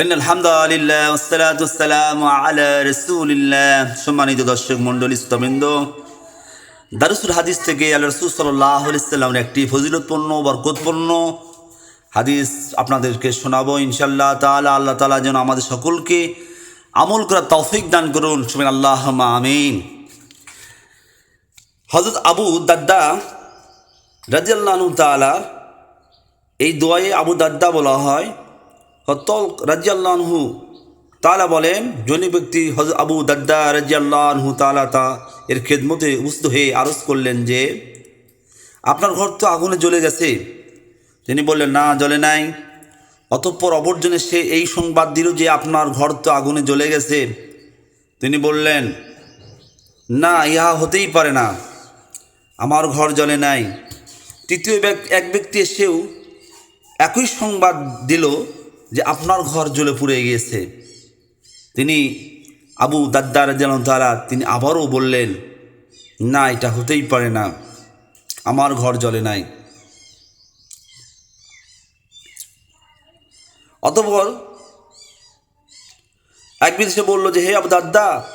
ان الحمد لله والصلاه والسلام على رسول الله. সম্মানিত দর্শক মণ্ডলী, শ্রোতাবৃন্দ, দারুসুল হাদিস থেকে আল্লাহ রাসূল সাল্লাল্লাহু আলাইহি সাল্লামের একটি ফজিলতপূর্ণ, বরকতপূর্ণ হাদিস আপনাদেরকে শোনাবো ইনশাআল্লাহ তাআলা। আল্লাহ তাআলা যেন আমাদের সকলকে আমল করার তৌফিক দান করুন। সুবহান আল্লাহ আমিন। হযরত আবু দাদ্দা রাদিয়াল্লাহু তাআলা এই দোয়ায়ে আবু দাদ্দা বলা হয় হতল রাজিয়াল্লাহু তালা বলেন, জনি ব্যক্তি হজ আবু দাদ্দা রাজিয়াল্লাহু তালা তা এর খেদমতে উপস্থিত হয়ে আরজ করলেন যে, আপনার ঘর তো আগুনে জ্বলে গেছে। তিনি বললেন, না, জ্বলে নাই। অতঃপর অবর্জনে সে এই সংবাদ দিল যে আপনার ঘর তো আগুনে জ্বলে গেছে। তিনি বললেন, না, ইহা হতেই পারে না। আমার ঘর জ্বলে নাই। তৃতীয় এক ব্যক্তি এসেও একই সংবাদ দিল যে আপনার ঘর জ্বলে পুড়ে গিয়েছে। তিনি আবু দাদ্দার যেন তারা তিনি আবারও বললেন, না, এটা হতেই পারে না। আমার ঘর জ্বলে নাই। অতপর এক বিদেশে বলল যে, হে আবু দাদ্দা,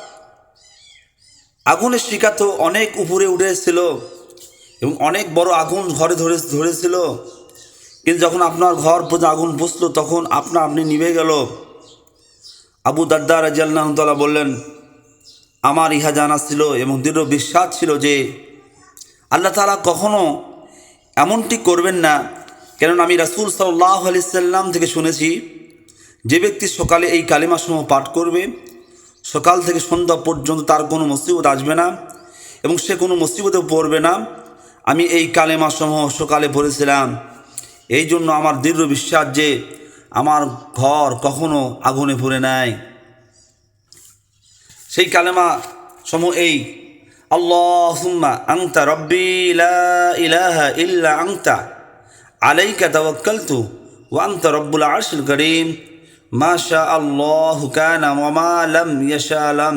আগুনের শিকা তো অনেক উপরে উঠেছিল এবং অনেক বড় আগুন ঘরে ধরে ধরেছিল কিন্তু যখন আপনার ঘর পর্যন্ত আগুন বসল তখন আপনা আপনি নিভে গেল। আবু দাদ্দা রাজিয়াল্লাহতালা বললেন, আমার ইহা জানা ছিল এবং দৃঢ় বিশ্বাস ছিল যে আল্লাহ তালা কখনো এমনটি করবেন না। কেননা আমি রাসুল সাল্লাহ আলি সাল্লাম থেকে শুনেছি, যে ব্যক্তি সকালে এই কালিমাসমূহ পাঠ করবে, সকাল থেকে সন্ধ্যা পর্যন্ত তার কোনো মুসিবত আসবে না এবং সে কোনো মুসিবতেও পড়বে না। আমি এই কালেমাসমূহ সকালে পড়েছিলাম। এই জন্য আমার দৃঢ় বিশ্বাস যে আমার ঘর কখনো আগুনে পড়ে নাই। সেই কালেমা সমূহ এই, আল্লাহুম্মা আংতা রব্বি ইলাহা ইল্লা আংতা আলাইকা তাওয়াক্কালতু ওয়া আনতা রব্বুল আরশিল করিম, মা শা আল্লাহু কানা ওয়া মা লাম ইয়াশা লাম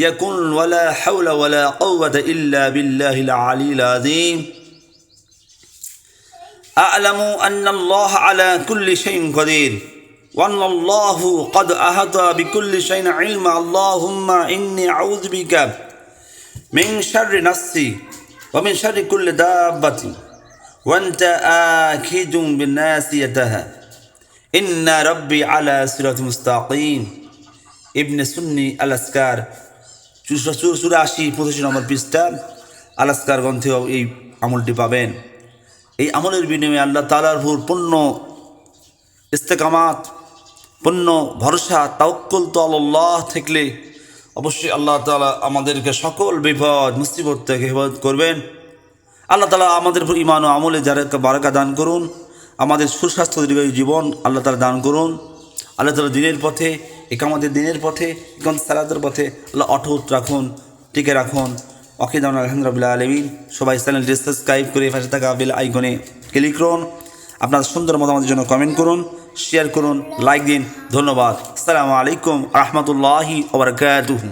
ইয়াকুন ওয়ালা হাওলা ওয়ালা কুওয়াতা ইল্লা বিল্লাহিল আলিয়্যিল আযীম। أعلم أن الله على كل شيء قدير وأن الله قد أحاط بكل شيء علما اللهم إني أعوذ بك من شر نفسي ومن شر كل دابة وأنت آكد بالناسيتها إن ربي على صراط مستقيم ابن سني الأسكار সুরা আশি পঁচিশ নম্বর পৃষ্ঠা আলাস্কার গ্রন্থেও এই আমলটি পাবেন এই আমলের বিনিময়ে আল্লাহ তালার ভুর পূর্ণ ইস্তেকামাত, পূর্ণ ভরসা, তাওক্কল তো আল্লাহ থাকলে অবশ্যই আল্লাহ তালা আমাদেরকে সকল বিপদ, মুসিবত থেকে হেফাজত করবেন। আল্লাহ তালা আমাদের ইমান ও আমলে যারা বারাকা দান করুন, আমাদের সুস্বাস্থ্য দীর্ঘায়ু জীবন আল্লাহ তালা দান করুন। আল্লাহ তালা দিনের পথে একামাদের দিনের পথে এখন সালাদের পথে আল্লাহ অটুট রাখুন, টিকে রাখুন। অকিদান আলহামদুলিল্লাহ আলমিন। সবাই চ্যানেলটি সাবস্ক্রাইব করে পাশে থাকা বেল আইকনে ক্লিক করুন। আপনার সুন্দর মতামতের জন্য কমেন্ট করুন শেয়ার করুন লাইক দিন। ধন্যবাদ। আসসালামু আলাইকুম রহমতুল্লাহি ওবরকাতুহু